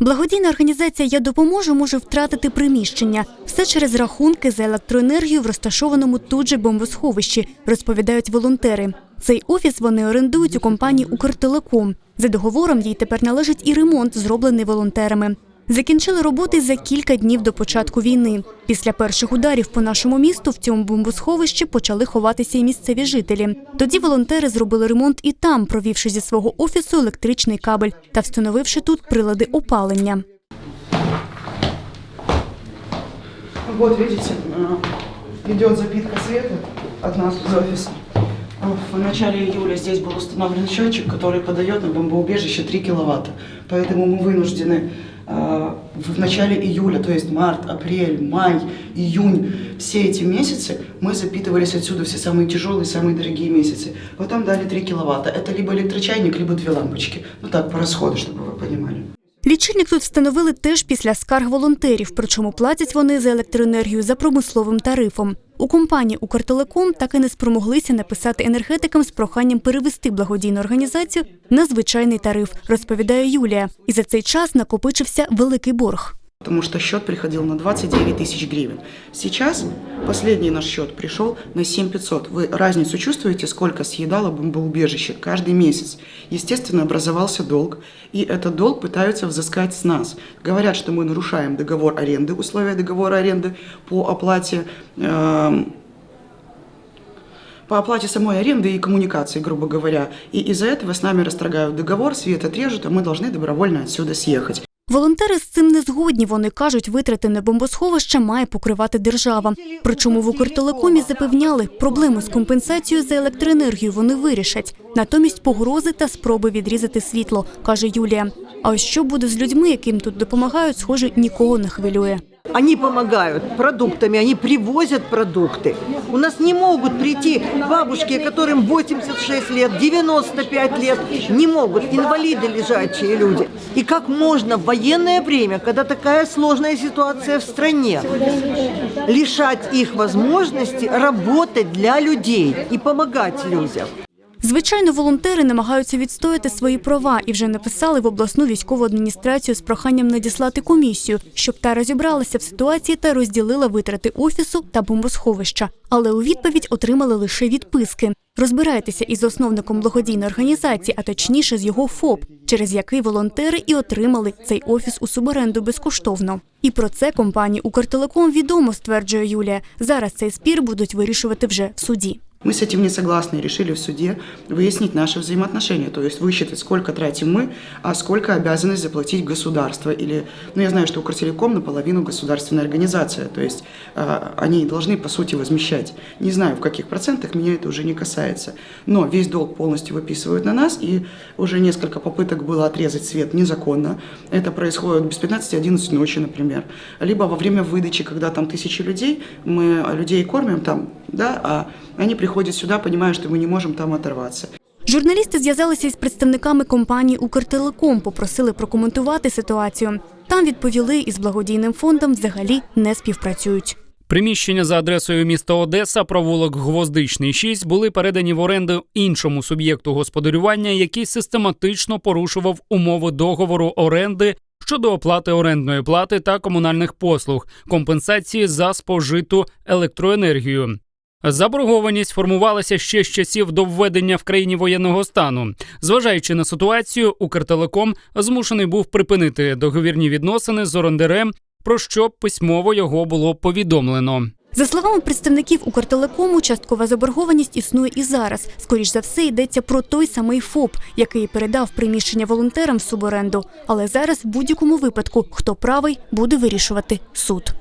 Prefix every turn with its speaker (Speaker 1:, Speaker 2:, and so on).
Speaker 1: Благодійна організація Я допоможу може втратити приміщення. Все через рахунки за електроенергію в розташованому тут же бомбосховищі, розповідають волонтери. Цей офіс вони орендують у компанії Укртелеком. За договором їй тепер належить і ремонт, зроблений волонтерами. Закінчили роботи за кілька днів до початку війни. Після перших ударів по нашому місту в цьому бомбосховищі почали ховатися і місцеві жителі. Тоді волонтери зробили ремонт і там, провівши зі свого офісу електричний кабель та встановивши тут прилади опалення.
Speaker 2: Вот видите, э, идет запитка света от нас из офиса. В начале июля здесь был установлен счетчик, который подает на бомбоубежище 3 киловатта. Поэтому мы вынуждены э, в начале июля, то есть март, апрель, май, июнь, все эти месяцы мы запитывались отсюда все самые тяжелые, самые дорогие месяцы. Потом дали 3 киловатта. Это либо электрочайник, либо две лампочки. Ну так, по расходу, чтобы вы понимали.
Speaker 1: Лічильник тут встановили теж після скарг волонтерів, причому платять вони за електроенергію за промисловим тарифом. У компанії Укртелеком так і не спромоглися написати енергетикам з проханням перевести благодійну організацію на звичайний тариф, розповідає Юлія. І за цей час накопичився великий борг.
Speaker 2: Потому что счет приходил на 29 тысяч гривен. Сейчас последний наш счет пришел на 7 500. Вы разницу чувствуете, сколько съедало бомбоубежище каждый месяц? Естественно, образовался долг, и этот долг пытаются взыскать с нас. Говорят, что мы нарушаем договор аренды, условия договора аренды по оплате эм, по оплате самой аренды и коммуникации, грубо говоря. И из-за этого с нами расторгают договор, свет отрежут, а мы должны добровольно отсюда съехать.
Speaker 1: Волонтери з цим не згодні. Вони кажуть, витрати на бомбосховище має покривати держава. Причому в Укртелекомі запевняли, проблему з компенсацією за електроенергію вони вирішать. Натомість погрози та спроби відрізати світло, каже Юлія. А ось що буде з людьми, яким тут допомагають, схоже, нікого не хвилює.
Speaker 3: Они помогают продуктами, они привозят продукты. У нас не могут прийти бабушки, которым 86 лет, 95 лет, не могут, инвалиды лежачие люди. И как можно в военное время, когда такая сложная ситуация в стране, лишать их возможности работать для людей и помогать людям?
Speaker 1: Звичайно, волонтери намагаються відстояти свої права і вже написали в обласну військову адміністрацію з проханням надіслати комісію, щоб та розібралася в ситуації та розділила витрати офісу та бомбосховища. Але у відповідь отримали лише відписки. Розбирайтеся із засновником благодійної організації, а точніше з його ФОП, через який волонтери і отримали цей офіс у суборенду безкоштовно. І про це компанії Укртелеком відомо, стверджує Юлія. Зараз цей спір будуть вирішувати вже в суді.
Speaker 2: Мы с этим не согласны и решили в суде выяснить наши взаимоотношения, то есть высчитать, сколько тратим мы, а сколько обязанность заплатить государство. Или, ну я знаю, что Укртелеком наполовину государственная организация, то есть э, они должны по сути возмещать. Не знаю, в каких процентах, меня это уже не касается. Но весь долг полностью выписывают на нас, и уже несколько попыток было отрезать свет незаконно. Это происходит без 15-11 ночи, например. Либо во время выдачи, когда там тысячи людей, мы людей кормим там, да, а они приходят сюда, понимая, что мы не можем там оторваться.
Speaker 1: Журналісти зв'язалися із представниками компанії Укртелеком, попросили прокоментувати ситуацію. Там відповіли, із благодійним фондом взагалі не співпрацюють.
Speaker 4: Приміщення за адресою міста Одеса, провулок Гвоздичний 6, були передані в оренду іншому суб'єкту господарювання, який систематично порушував умови договору оренди щодо оплати орендної плати та комунальних послуг, компенсації за спожиту електроенергію. Заборгованість формувалася ще з часів до введення в країні воєнного стану. Зважаючи на ситуацію, Укртелеком змушений був припинити договірні відносини з орендарем, про що письмово його було повідомлено.
Speaker 1: За словами представників Укртелекому, часткова заборгованість існує і зараз. Скоріш за все, йдеться про той самий ФОП, який передав приміщення волонтерам в суборенду. Але зараз в будь-якому випадку, хто правий, буде вирішувати суд.